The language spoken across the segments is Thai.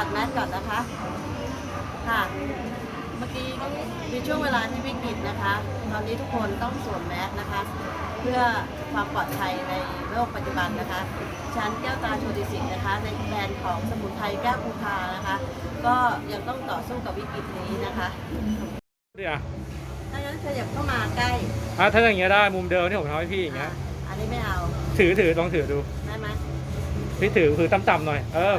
อดแมสก่อนนะคะ ค่ะ เมื่อกี้มีช่วงเวลาที่วิกฤตนะคะ ตอนนี้ทุกคนต้องสวมแมสนะคะ เพื่อความปลอดภัยในโลกปัจจุบันนะคะฉันแก้วตาโชติสิทธิ์นะคะ ในแบรนด์ของสมุนไพรแก้วภูคานะคะ ก็ยังต้องต่อสู้กับวิกฤตนี้นะคะเดี๋ยวถ้างั้นขยับเข้ามาใกล้อะถ้าอย่างเงี้ยได้มุมเดิมที่ผมทำให้พี่อย่างเงี้ยอะอันนี้ไม่เอา ถือถือลองถือดู ได้ไหมพี่ถือถือต่ำๆหน่อย เออ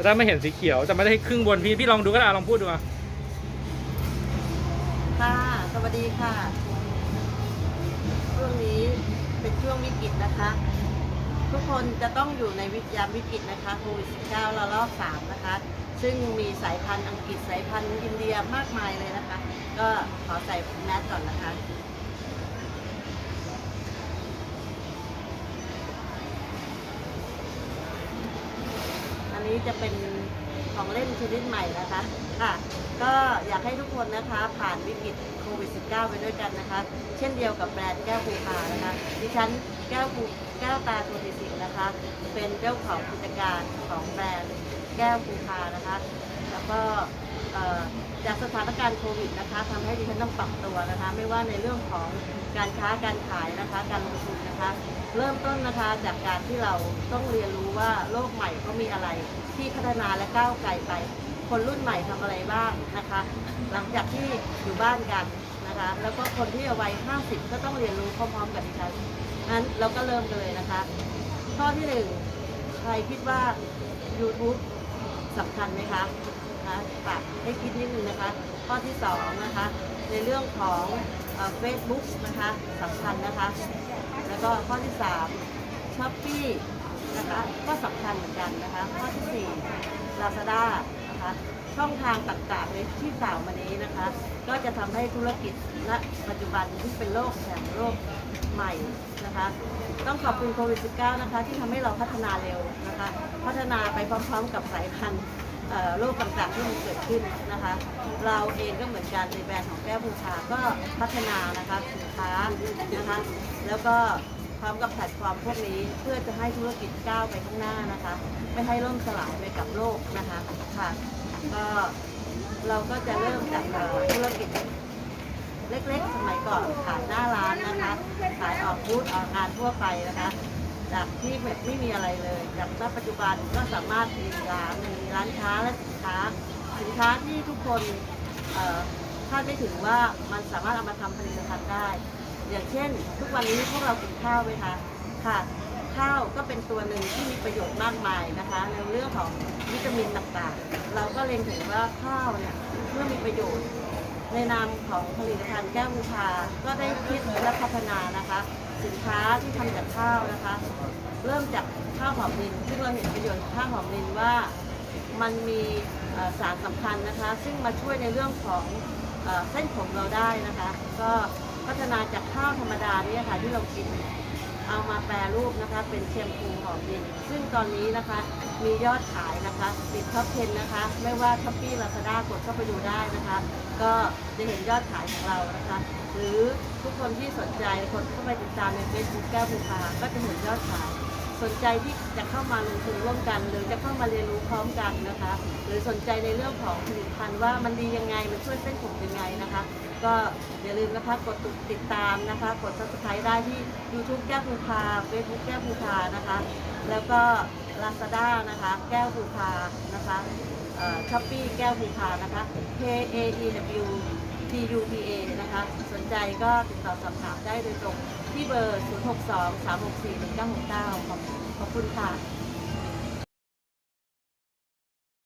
จะได้ไม่เห็นสีเขียวจะไม่ได้ครึ่งบนพี่พี่ลองดูก็ได้ลองพูดดูอะค่ะ สวัสดีค่ะ ช่วงนี้เป็นช่วงวิกฤตนะคะ ทุกคนจะต้องอยู่ในวิทยามวิกฤตนะคะโควิด -19 ระลอก3นะคะ ซึ่งมีสายพันธุ์อังกฤษสายพันธุ์อินเดียมากมายเลยนะคะ ก็ขอใส่แมสก่อนนะคะ นี้จะเป็นของเล่นชนิดใหม่นะคะค่ะ ก็อยากให้ทุกคนนะคะผ่านวิกฤตโควิด -19 ไปด้วยกันนะคะ เช่นเดียวกับแบรนด์แก้วภูพานะคะ ดิฉันแก้วภูแก้วตาโทติสิงนะคะ เป็นเจ้าของกิจการของแบรนด์แก้วภูพานะคะ แล้วก็ จากสถานการณ์โควิดนะคะทำให้ดิฉันต้องปรับตัวนะคะ ไม่ว่าในเรื่องของการค้าการขายนะคะ การลงทุนนะคะ เริ่มต้นนะคะจากการที่เราต้องเรียนรู้ว่าโลกใหม่เขามีอะไรที่พัฒนาและก้าวไกลไป คนรุ่นใหม่ทำอะไรบ้างนะคะ หลังจากที่อยู่บ้านกันนะคะ แล้วก็คนที่วัย50 ก็ต้องเรียนรู้พร้อมๆกับดิฉันนั้นเราก็เริ่มกันเลยนะคะ ข้อที่หนึ่งใครคิดว่า YouTube สำคัญไหมคะ นะฝากให้คิดนิดนึงนะคะ ข้อที่สองนะคะ ในเรื่องของเฟซบุ๊กนะคะสำคัญนะคะ แล้วก็ข้อที่สามช้อปปี้นะคะก็สำคัญเหมือนกันนะคะ ข้อที่สี่ Lazada นะคะช่องทางต่างๆในที่กล่าวมานี้นะคะ ก็จะทำให้ธุรกิจณปัจจุบันที่เป็นโลกแห่งโลกใหม่นะคะ ต้องขอบคุณโควิด -19 นะคะ ที่ทำให้เราพัฒนาเร็วนะคะ พัฒนาไปพร้อมๆกับสายพันธุ์ โรคต่างๆที่มันเกิดขึ้นนะคะ เราเองก็เหมือนกันในแบรนด์ของแก้วบูชาก็พัฒนานะคะสินค้านะคะ แล้วก็พร้อมกับแพลตฟอร์มพวกนี้เพื่อจะให้ธุรกิจก้าวไปข้างหน้านะคะ ไม่ให้ล่มสลายไปกับโลกนะคะค่ะก็เราก็จะเริ่มจากธุรกิจเล็กๆ สมัยก่อนขายหน้าร้านนะคะ ขายออกบูธออกงานทั่วไปนะคะ จากที่แบบไม่มีอะไรเลยจากณปัจจุบันก็สามารถมีร้านมีร้านค้าและสินค้า สินค้าที่ทุกคนคาดไม่ถึงว่ามันสามารถเอามาทำผลิตภัณฑ์ได้ อย่างเช่น ทุกวันนี้พวกเรากินข้าวไหมคะค่ะข้าวก็เป็นตัวหนึ่งที่มีประโยชน์มากมายนะคะ ในเรื่องของวิตามินต่างๆ เราก็เล็งเห็นว่าข้าวเนี่ยเมื่อมีประโยชน์ ในนามของผลิตภัณฑ์แก้วบูชาก็ได้คิดและพัฒนานะคะ สินค้าที่ทำจากข้าวนะคะ เริ่มจากข้าวหอมนินซึ่งเราเห็นประโยชน์ของข้าวหอมนินว่ามันมีสารสำคัญนะคะ ซึ่งมาช่วยในเรื่องของเส้นผมเราได้นะคะ ก็พัฒนาจากข้าวธรรมดาเนี่ยค่ะที่เรากิน เอามาแปรรูปนะคะ เป็นแชมพูหอมดิน ซึ่งตอนนี้นะคะมียอดขายนะคะติดท็อป10นะคะ ไม่ว่าท็อปปี้ลาซาด้ากดเข้าไปดูได้นะคะ ก็จะเห็นยอดขายของเรานะคะ หรือทุกคนที่สนใจกดเข้าไปติดตามในเฟซบุ๊กแก้วภูพาก็จะเห็นยอดขาย สนใจที่จะเข้ามาลงทุนร่วมกัน หรือจะเข้ามาเรียนรู้พร้อมกันนะคะ หรือสนใจในเรื่องของผลิตภัณฑ์ว่ามันดียังไงมันช่วยเส้นผมยังไงนะคะ ก็อย่าลืมนะคะกดติดตามนะคะ กด subscribe ได้ที่ YouTube แก้วภูพา Facebook แก้วภูพานะคะ แล้วก็ Lazada นะคะ แก้วภูพานะคะช้อปปี้แก้วภูพานะคะ K A E W T U P A นะคะ สนใจก็ติดต่อสอบถามได้โดยตรงที่เบอร์ 062 364 1969ขอบขอบคุณค่ะ